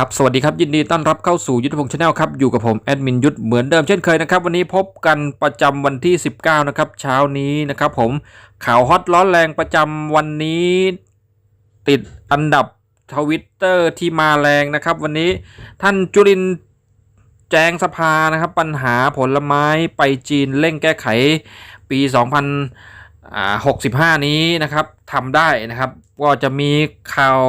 ครับสวัสดีครับยินดีต้อนรับเข้าสู่ยุทธพงศ์ชาแนลครับอยู่กับผมแอดมินยุทธเหมือนเดิมเช่นเคยนะครับวันนี้พบกันประจำวันที่ 19 นะครับเช้านี้นะครับผมข่าวฮอตร้อนแรงประจำวันนี้ ติดอันดับทวิตเตอร์ที่มาแรงนะครับ วันนี้ท่านจุรินแจงสภานะครับ ปัญหาผลไม้ไปจีนเร่งแก้ไขปี 2065 นี้นะครับทำได้นะครับ ก็จะมีข่าว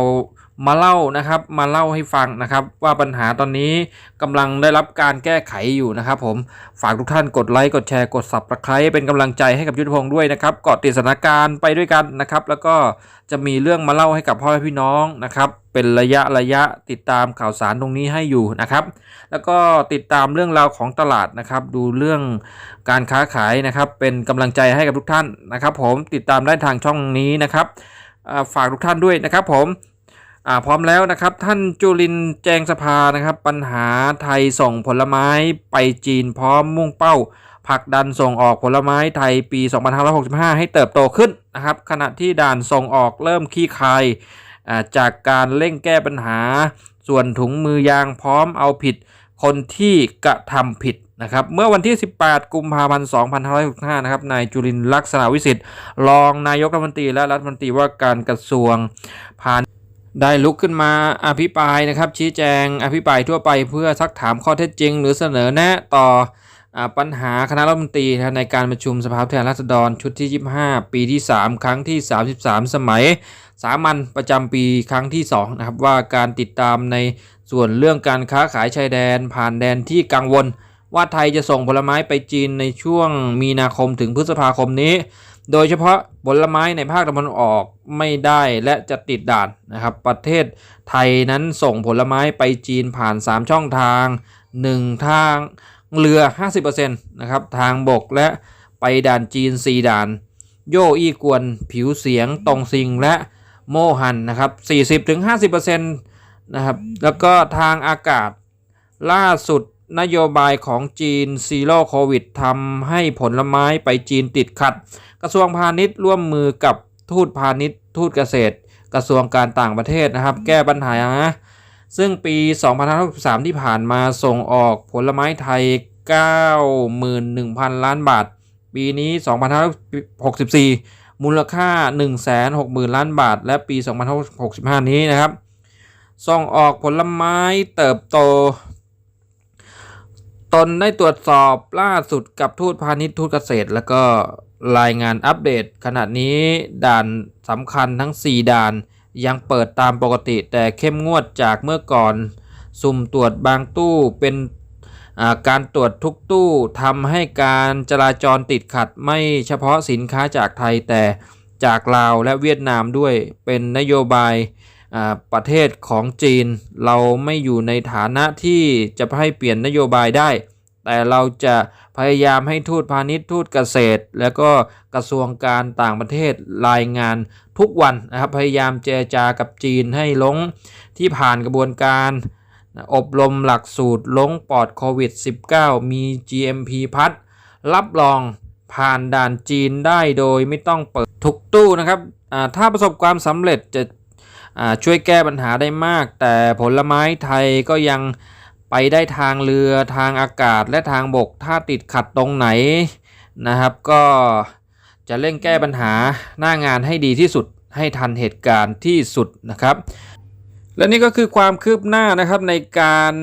มาเล่านะครับมาเล่าให้ฟังนะครับ ว่าปัญหาตอนนี้กำลังได้รับการแก้ไขอยู่นะครับผมฝากทุกท่านกดไลค์กดแชร์กด subscribe เป็นกำลังใจให้กับยุทธพงศ์ด้วยนะครับเกาะติดสถานการณ์ไปด้วยกันนะครับ แล้วก็จะมีเรื่องมาเล่าให้กับพ่อแม่พี่น้องนะครับเป็นระยะระยะติดตามข่าวสารตรงนี้ให้อยู่นะครับ แล้วก็ติดตามเรื่องราวของตลาดนะครับ ดูเรื่องการค้าขายนะครับ เป็นกำลังใจให้กับทุกท่านนะครับ ผมติดตามได้ทางช่องนี้นะครับฝากทุกท่านด้วยนะครับ ผม อ่าพร้อมแล้วนะครับ ท่านจุลินแจงสภานะครับ ปัญหาไทยส่งผลไม้ไปจีนพร้อมมุ่งเป้าผลักดันส่งออกผลไม้ไทยปี 2565 ให้เติบโตขึ้นนะครับ ขณะที่ด่านส่งออกเริ่มขี้คายอ่าจากการเร่งแก้ปัญหา ส่วนถุงมือยางพร้อมเอาผิดคนที่กระทำผิดนะครับ เมื่อวันที่ 18 กุมภาพันธ์ 2565 นะครับ นายจุลินลักษณะวิสิทธิ์ รองนายกรัฐมนตรีและรัฐมนตรีว่าการกระทรวงพาณิชย์ ได้ลุกขึ้นมาอภิปรายนะครับ ชี้แจงอภิปรายทั่วไปเพื่อซักถามข้อเท็จจริง หรือเสนอแนะต่ออปัญหาคณะรัฐมนตรีในการประชุมสภาผู้แทนราษฎรชุดที่ 25 ปีที่ 3 ครั้งที่ 33 สมัย สามัญประจำปีครั้งที่ 2 นะครับ ว่าการติดตามในส่วนเรื่องการค้าขายชายแดน ผ่านแดนที่กังวล ว่าไทยจะส่งผลไม้ไปจีนในช่วงมีนาคมถึงพฤษภาคมนี้ โดยเฉพาะผลไม้ในภาคตะวันออกไม่ได้และจะติดด่านนะครับ ประเทศไทยนั้นส่งผลไม้ไปจีนผ่าน 3 ช่องทาง 1 ทางเรือ 50%นะครับ ทางบกและไปด่านจีน 4 ด่าน โยอี้กวนผิวเสียงตรงซิงและโมหันนะครับ40-50%นะครับ แล้วก็ทางอากาศล่าสุด นโยบายของจีนซีโร่โควิดทำให้ผลไม้ไปจีนติดขัด กระทรวงพาณิชย์ร่วมมือกับทูตพาณิชย์ ทูตเกษตร กระทรวงการต่างประเทศนะครับ แก้ปัญหานะซึ่งปี 2563 ที่ผ่านมาส่งออกผลไม้ไทย 91,000 ล้านบาท ปีนี้ 2564 มูลค่า 160,000 ล้านบาท และปี 2565 นี้นะครับ ส่งออกผลไม้เติบโต ตนได้ตรวจสอบล่าสุดกับทูตพาณิชย์ทูตเกษตร แล้วก็รายงานอัปเดต ขณะนี้ด่านสำคัญทั้ง 4 ด่าน ยังเปิดตามปกติแต่เข้มงวดจากเมื่อก่อน สุ่มตรวจบางตู้เป็นการตรวจทุกตู้ทำให้การจราจรติดขัดไม่เฉพาะสินค้าจากไทยแต่จากลาวและเวียดนามด้วยเป็นนโยบาย ประเทศของจีน เราไม่อยู่ในฐานะที่จะให้เปลี่ยนนโยบายได้ แต่เราจะพยายามให้ทูตพาณิชย์ทูตเกษตร แล้วก็กระทรวงการต่างประเทศรายงานทุกวันนะครับพยายามเจรจากับจีนให้ลงที่ผ่านกระบวนการอบรมหลักสูตรลงปอดโควิด -19 มี GMP พัดรับรองผ่านด่านจีนได้โดยไม่ต้องเปิดทุกตู้นะครับถ้าประสบความสำเร็จจะ ช่วยแก้ปัญหาได้มาก แต่ผลไม้ไทยก็ยังไปได้ทางเรือทางอากาศและทางบก ถ้าติดขัดตรงไหนนะครับ ก็จะเร่งแก้ปัญหาหน้างานให้ดีที่สุดให้ทันเหตุการณ์ที่สุดนะครับ และนี่ก็คือความคืบหน้านะครับในการ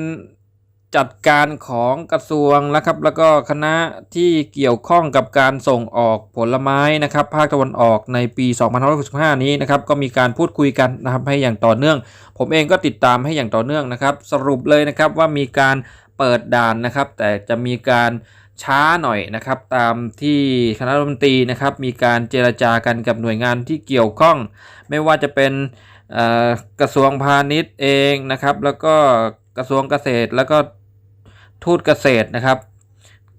จัดการของกระทรวงนะครับแล้วก็คณะที่เกี่ยวข้องกับการส่งออกผลไม้นะครับภาคตะวันออกในปี 2565 นี้นะครับก็มีการพูดคุยกันนะครับให้อย่างต่อเนื่อง ผมเองก็ติดตามให้อย่างต่อเนื่องนะครับ สรุปเลยนะครับว่ามีการเปิดด่านนะครับ แต่จะมีการช้าหน่อยนะครับ ตามที่คณะรัฐมนตรีนะครับ มีการเจรจากันกับหน่วยงานที่เกี่ยวข้อง ไม่ว่าจะเป็นกระทรวงพาณิชย์เองนะครับ แล้วก็กระทรวงเกษตรแล้วก็ ทูตเกษตรนะครับ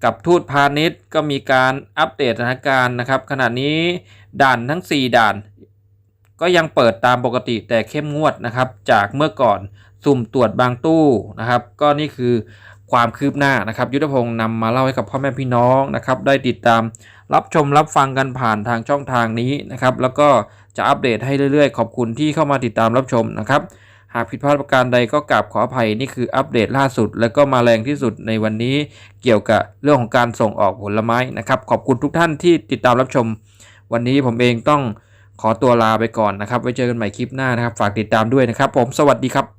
กับทูตพาณิชย์ก็มีการอัปเดตสถานการณ์นะครับ ขณะนี้ด่านทั้ง 4 ด่าน ก็ยังเปิดตามปกติแต่เข้มงวดนะครับ จากเมื่อก่อนสุ่มตรวจบางตู้นะครับ ก็นี่คือความคืบหน้านะครับ ยุทธพงศ์นำมาเล่าให้กับพ่อแม่พี่น้องนะครับ ได้ติดตามรับชมรับฟังกันผ่านทางช่องทางนี้นะครับ แล้วก็จะอัปเดตให้เรื่อยๆ ขอบคุณที่เข้ามาติดตามรับชมนะครับ หากผิดพลาดประการใดก็กราบขออภัยนี่คืออัปเดตล่าสุด และก็มาแรงที่สุดในวันนี้เกี่ยวกับเรื่องของการส่งออกผลไม้นะครับขอบคุณทุกท่านที่ติดตามรับชม วันนี้ผมเองต้องขอตัวลาไปก่อนนะครับ ไว้เจอกันใหม่คลิปหน้านะครับ ฝากติดตามด้วยนะครับ ผมสวัสดีครับ